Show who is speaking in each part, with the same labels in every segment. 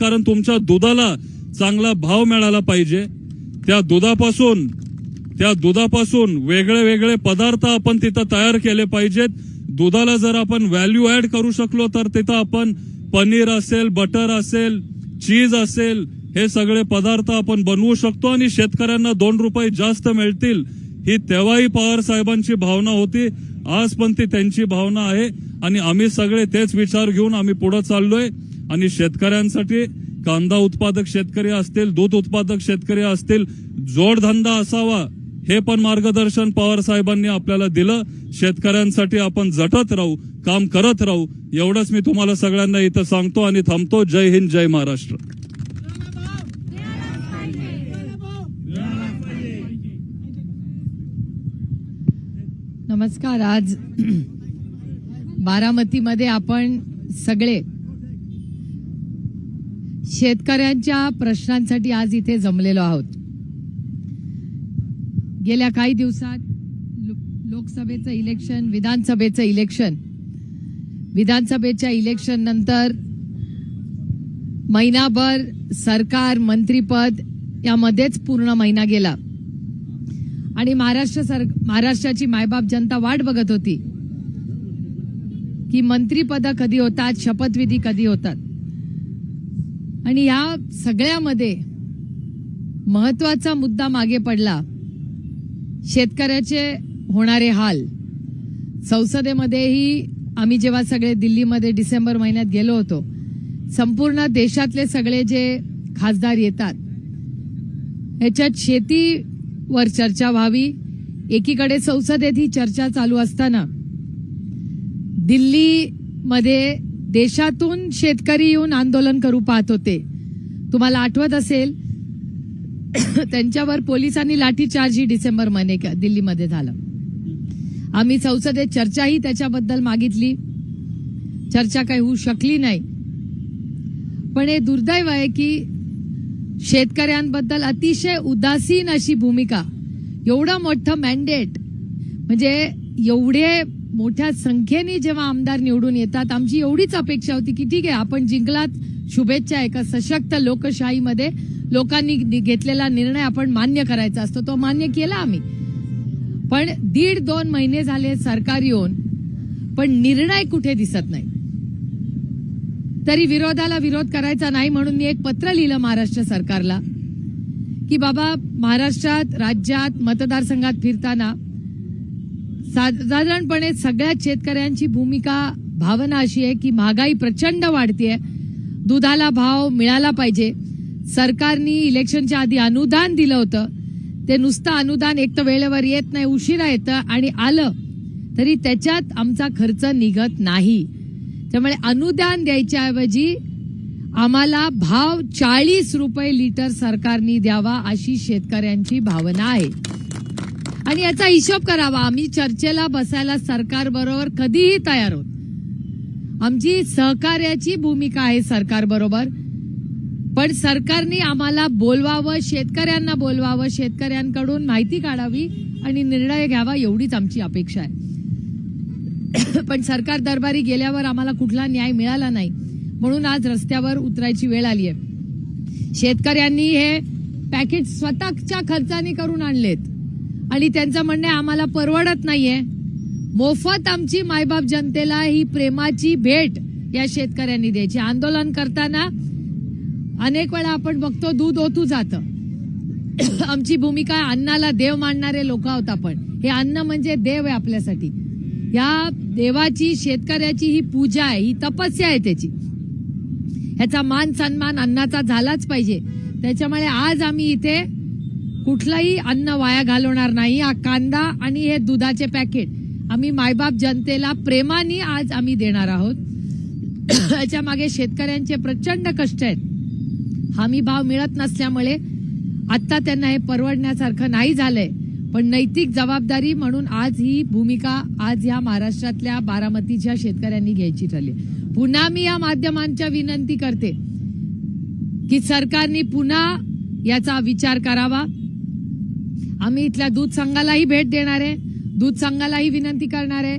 Speaker 1: कारण तुमच्या दुधाला चांगला भाव मिळाला पाहिजे. त्या दुधापासून त्या दुधापासून वेगळे वेगळे पदार्थ आपण तिथं तयार केले पाहिजेत. दुधाला जर आपण व्हॅल्यू ऍड करू शकलो तर तिथं आपण पनीर असेल बटर असेल चीज असेल हे सगळे पदार्थ आपण बनवू शकतो आणि शेतकऱ्यांना दोन रुपये जास्त मिळतील. ही तेव्हाही पवार साहेबांची भावना होती. आज पण ती त्यांची भावना आहे. आणि आम्ही सगळे तेच विचार घेऊन आम्ही पुढे चाललोय. आणि शेतकऱ्यांसाठी कांदा उत्पादक शेतकरी असतील दूध उत्पादक शेतकरी असतील जोडधंदा असावा हे पण मार्गदर्शन पवार साहेबांनी आपल्याला दिलं. शेतकऱ्यांसाठी आपण झटत राहू काम करत राहू. एवढंच मी तुम्हाला सगळ्यांना इथं सांगतो आणि थांबतो. जय हिंद जय महाराष्ट्र.
Speaker 2: नमस्कार. आज बारामतीमध्ये आपण सगळे शेतकऱ्यांच्या प्रश्नांसाठी आज इथे जमलेलो आहोत. गेल्या काही दिवसात लोकसभेचं इलेक्शन विधानसभेचं इलेक्शन विधानसभेच्या इलेक्शन नंतर महिनाभर सरकार मंत्रीपद यामध्येच पूर्ण महिना गेला. आणि महाराष्ट्र सर महाराष्ट्राची मायबाप जनता वाट बघत होती की मंत्रीपद कधी होतात शपथविधी कधी होतात. आणि या सगळ्यामध्ये महत्त्वाचा मुद्दा मागे पडला. शेतकऱ्याचे होणारे हाल. संसदेमध्येही आम्ही जेव्हा सगळे दिल्लीमध्ये डिसेंबर महिन्यात गेलो होतो संपूर्ण देशातले सगळे जे खासदार येतात ह्याच्यात शेतीवर चर्चा व्हावी एकीकडे संसदेत ही चर्चा चालू असताना दिल्लीमध्ये देशातून शेतकरी येऊन आंदोलन करू पाहत होते. तुम्हाला आठवत असेल त्यांच्यावर पोलिसांनी लाठीचार्ज ही डिसेंबर महिने दिल्लीमध्ये झालं. आम्ही संसदेत चर्चाही त्याच्याबद्दल मागितली. चर्चा काही होऊ शकली नाही. पण हे दुर्दैव आहे की शेतकऱ्यांबद्दल अतिशय उदासीन अशी भूमिका एवढं मोठं मॅन्डेट म्हणजे एवढे मोठ्या संख्येने जेव्हा आमदार निवडून येतात आमची एवढीच अपेक्षा होती की ठीक आहे आपण जिंकलात. शुभेच्छा एका सशक्त लोकशाहीमध्ये. लोकांनी घेतलेला निर्णय आपण मान्य करायचा असतो तो मान्य केला आम्ही. पण दीड दोन महिने झाले सरकार येऊन पण निर्णय कुठे दिसत नाही. तरी विरोधाला विरोध करायचा नाही म्हणून मी एक पत्र लिहिलं महाराष्ट्र सरकारला की बाबा महाराष्ट्रात राज्यात मतदारसंघात फिरताना साधारणपणे सगळ्याच शेतकऱ्यांची भूमिका भावना अशी आहे की महागाई प्रचंड वाढतीये. दुधाला भाव मिळाला पाहिजे. सरकारने इलेक्शनच्या आधी अनुदान दिलं होतं. ते नुसतं अनुदान एक तर वेळेवर येत नाही उशिरा येतं आणि आलं तरी त्याच्यात आमचा खर्च निघत नाही. त्यामुळे अनुदान द्यायच्याऐवजी आम्हाला भाव चाळीस रुपये लिटर सरकारनी द्यावा अशी शेतकऱ्यांची भावना आहे. आणि याचा हिशोब करावा. आम्ही चर्चेला बसायला सरकार बरोबर कधीही तयार आहोत आमची सहकार्याची भूमिका आहे सरकार बरोबर. पण सरकारने आम्हाला बोलवावं शेतकऱ्यांना बोलवावं शेतकऱ्यांकडून माहिती काढावी आणि निर्णय घ्यावा एवढीच आमची अपेक्षा आहे. पण सरकार दरबारी गेल्यावर आम्हाला कुठला न्याय मिळाला नाही. म्हणून आज रस्त्यावर उतरायची वेळ आली आहे. शेतकऱ्यांनी हे पॅकेट स्वतःच्या खर्चाने करून आणलेत. आणि त्यांचं म्हणणं आम्हाला परवडत नाहीये. मोफत आमची मायबाप जनतेला ही प्रेमाची भेट या शेतकऱ्यांनी द्यायची. आंदोलन करताना अनेक वेळा आपण बघतो दूध ओतू जातं. आमची भूमिका अन्नाला देव मानणारे लोक आहोत आपण. हे अन्न म्हणजे देव आहे आपल्यासाठी. या देवाची शेतकऱ्याची ही पूजा आहे ही तपस्या आहे त्याची. ह्याचा मान सन्मान अन्नाचा झालाच पाहिजे. त्याच्यामुळे आज आम्ही इथे कुठलंही अन्न वाया घालवणार नाही. हा कांदा आणि हे दुधाचे पॅकेट आम्ही मायबाप जनतेला प्रेमाने आज आम्ही देणार आहोत. याच्या मागे शेतकऱ्यांचे प्रचंड कष्ट आहेत. हमी भाव मिळत नसल्यामुळे आत्ता त्यांना हे परवडण्यासारखं नाही झालंय. पण नैतिक जबाबदारी म्हणून आज ही भूमिका आज या महाराष्ट्रातल्या बारामतीच्या शेतकऱ्यांनी घ्यायची ठरली. पुन्हा मी या माध्यमांच्या विनंती करते की सरकारने पुन्हा याचा विचार करावा. आम्ही इथल्या दूध संघालाही भेट देणार आहे. दूध संघालाही विनंती करणार आहे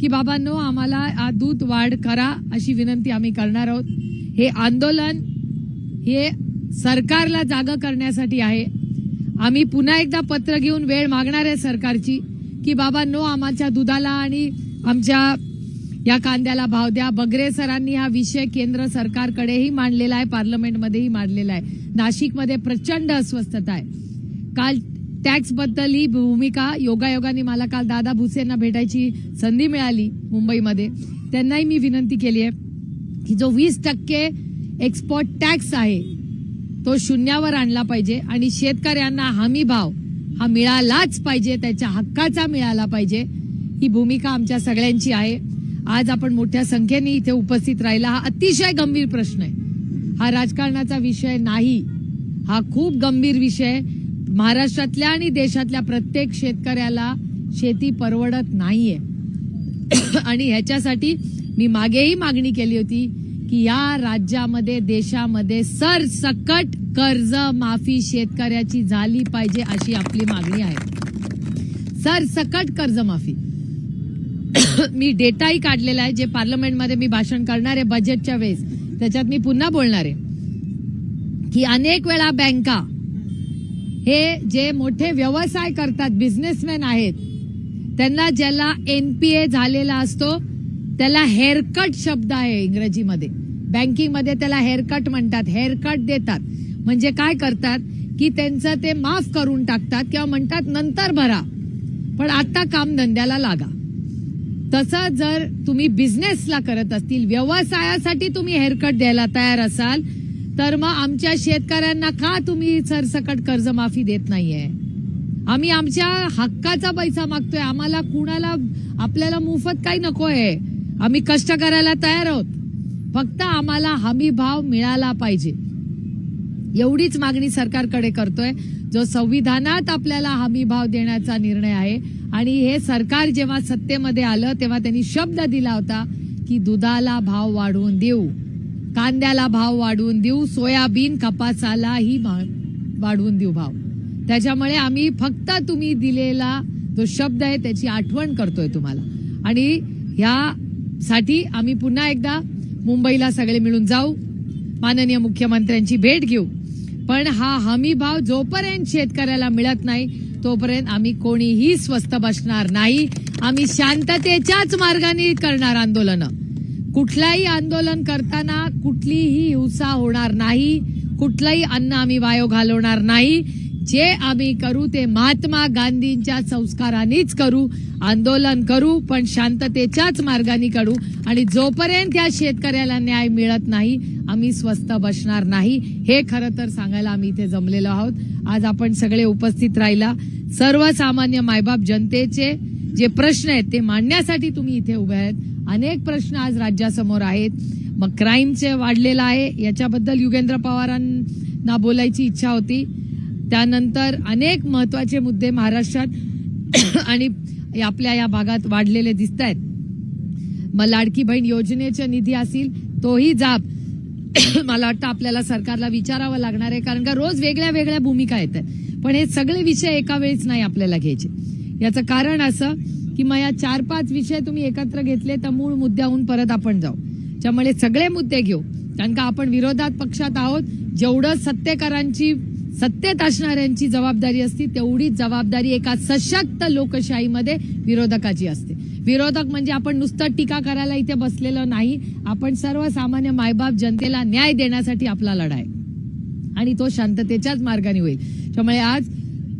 Speaker 2: की बाबांनो आम्हाला दूध वाढ करा अशी विनंती आम्ही करणार आहोत. हे आंदोलन हे सरकारला जागा करण्यासाठी आहे. आम्ही पुन्हा एकदा पत्र घेऊन वेळ मागणार आहे सरकारची की बाबा नो आमच्या दुधाला आणि आमच्या या कांद्याला भाव द्या. बगरे सरांनी हा विषय केंद्र सरकारकडेही मांडलेला आहे पार्लमेंटमध्येही मांडलेला आहे. नाशिकमध्ये प्रचंड अस्वस्थता आहे. काल टॅक्सबद्दल ही भूमिका योगायोगाने मला काल दादा भुसेंना भेटायची संधी मिळाली मुंबईमध्ये. त्यांनाही मी विनंती केली आहे की जो वीस टक्के एक्सपोर्ट टॅक्स आहे तो शून्यावर आणला पाहिजे आणि शेतकऱ्यांना हमी भाव हा मिळालाच पाहिजे त्याच्या हक्काचा मिळाला पाहिजे ही भूमिका आमच्या सगळ्यांची आहे. आज आपण मोठ्या संख्येने इथे उपस्थित राहिला हा अतिशय गंभीर प्रश्न आहे. हा राजकारणाचा विषय नाही हा खूप गंभीर विषय आहे. महाराष्ट्रातल्या आणि देशातल्या प्रत्येक शेतकऱ्याला शेती परवडत नाहीये. आणि ह्याच्यासाठी मी मागेही मागणी केली होती की या राज्यामध्ये देशामध्ये सरसकट कर्ज माफी शेतकऱ्याची झाली पाहिजे अशी आपली मागणी आहे. सरसकट कर्जमाफी मी डेटाही काढलेला आहे जे पार्लमेंटमध्ये मी भाषण करणार आहे बजेटच्या वेळेस. त्याच्यात मी पुन्हा बोलणार आहे की अनेक वेळा बँका हे जे मोठे व्यवसाय करतात बिझनेसमॅन आहेत त्यांना ज्याला एनपीए झालेला असतो त्याला हेअरकट शब्द आहे इंग्रजीमध्ये. बँकिंगमध्ये त्याला हेअरकट म्हणतात हेअरकट देतात. म्हणजे काय करतात? की त्यांचं ते माफ करून टाकतात किंवा म्हणतात नंतर भरा. पण आता कामधंद्याला लागा. तसं जर तुम्ही बिझनेसला करत असतील व्यवसायासाठी तुम्ही हेअरकट द्यायला तयार असाल तर मग आमच्या शेतकऱ्यांना का तुम्ही सरसकट कर्जमाफी देत नाहीये? आम्ही आमच्या हक्काचा पैसा मागतोय. आम्हाला कुणाला आपल्याला मोफत काही नकोय. आम्ही कष्ट करायला तयार आहोत. फक्त आम्हाला हमी भाव मिळाला पाहिजे. एवढीच मागणी सरकारकडे करतोय जो संविधानात आपल्याला हमी भाव देण्याचा निर्णय आहे. आणि हे सरकार जेव्हा सत्तेमध्ये आलं तेव्हा त्यांनी शब्द दिला होता की दुधाला भाव वाढवून देऊ. कांद्याला भाव वाढवून देऊ सोयाबीन कपासालाही भा- वाढवून देऊ भाव. त्याच्यामुळे आम्ही फक्त तुम्ही दिलेला जो शब्द आहे त्याची आठवण करतोय तुम्हाला. आणि ह्यासाठी आम्ही पुन्हा एकदा मुंबईला सगळे मिळून जाऊ माननीय मुख्यमंत्र्यांची भेट घेऊ. पण हा हमी भाव जोपर्यंत शेतकऱ्याला मिळत नाही तोपर्यंत आम्ही कोणीही स्वस्त बसणार नाही. आम्ही शांततेच्याच मार्गाने करणार आंदोलनं. कुठलाही आंदोलन करताना कुठलीही हिंसा होणार नाही कुठलंही अन्न आम्ही वायो घालवणार नाही. जे आम्ही करू ते महात्मा गांधींच्या संस्कारानेच करू आंदोलन करू पण शांततेच्याच मार्गाने करू. आणि जोपर्यंत या शेतकऱ्याला न्याय मिळत नाही आम्ही स्वस्त बसणार नाही. हे खरं तर सांगायला आम्ही इथे जमलेलो आहोत. आज आपण सगळे उपस्थित राहिला. सर्वसामान्य मायबाप जनतेचे जे प्रश्न आहेत ते मांडण्यासाठी तुम्ही इथे उभे आहेत. अनेक प्रश्न आज राज्यासमोर आहेत. मग क्राईमचे वाढलेलं आहे. याच्याबद्दल युगेंद्र पवारांना बोलायची इच्छा होती. त्यानंतर अनेक महत्त्वाचे मुद्दे महाराष्ट्रात आणि आपल्या या भागात वाढलेले दिसत आहेत मग लाडकी बहीण योजनेचा निधी असेल तोही जाब. मला वाटतं आपल्याला सरकारला विचारावं लागणार आहे कारण का रोज वेगळ्या वेगळ्या भूमिका येतात. पण हे सगळे विषय एका वेळेस नाही आपल्याला घ्यायचे. याचं कारण असं की मग या चार पाच विषय तुम्ही एकत्र घेतले तर मूळ मुद्द्याहून परत आपण जाऊ. त्यामुळे सगळे मुद्दे घेऊ. कारण का आपण विरोधात पक्षात आहोत. जेवढं सत्तेकरांची सत्तेत असणाऱ्यांची जबाबदारी असते तेवढीच जबाबदारी एका सशक्त लोकशाहीमध्ये विरोधकाची असते. विरोधक म्हणजे आपण नुसतं टीका करायला इथे बसलेलं नाही. आपण सर्वसामान्य मायबाप जनतेला न्याय देण्यासाठी आपला लढा आहे. आणि तो शांततेच्याच मार्गाने होईल. त्यामुळे आज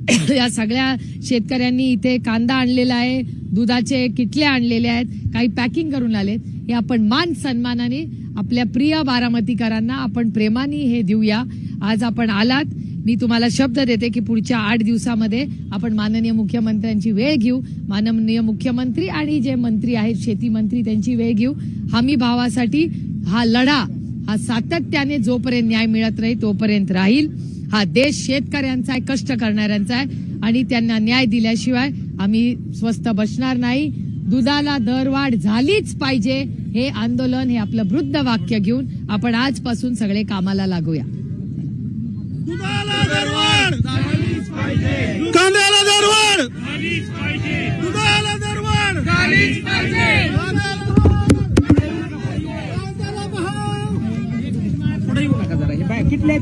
Speaker 2: या सगळ्या शेतकऱ्यांनी इथे कांदा आणलेला आहे दुधाचे किटले आणलेले आहेत काही पॅकिंग करून आले हे आपण मान सन्मानाने आपल्या प्रिय बारामतीकरांना आपण प्रेमाने हे देऊया. आज आपण आलात. मी तुम्हाला शब्द देते की पुढच्या आठ दिवसामध्ये आपण माननीय मुख्यमंत्र्यांची वेळ घेऊ. माननीय मुख्यमंत्री आणि जे मंत्री आहेत शेती मंत्री त्यांची वेळ घेऊ. हमी भावासाठी हा लढा हा सातत्याने जोपर्यंत न्याय मिळत राहील तोपर्यंत राहील. हा देश शेतकऱ्यांचा आहे कष्ट करणाऱ्यांचा आहे आणि त्यांना न्याय दिल्याशिवाय आम्ही स्वस्त बसणार नाही. दुधाला दरवाढ झालीच पाहिजे. हे आंदोलन हे आपलं वृद्ध वाक्य घेऊन आपण आजपासून सगळे कामाला लागूया.
Speaker 3: कांद्याला दरवाढ दुधाला दरवाढ कांद्याला भाव. पुढे येऊ नका जरा. हे
Speaker 4: बाय कितले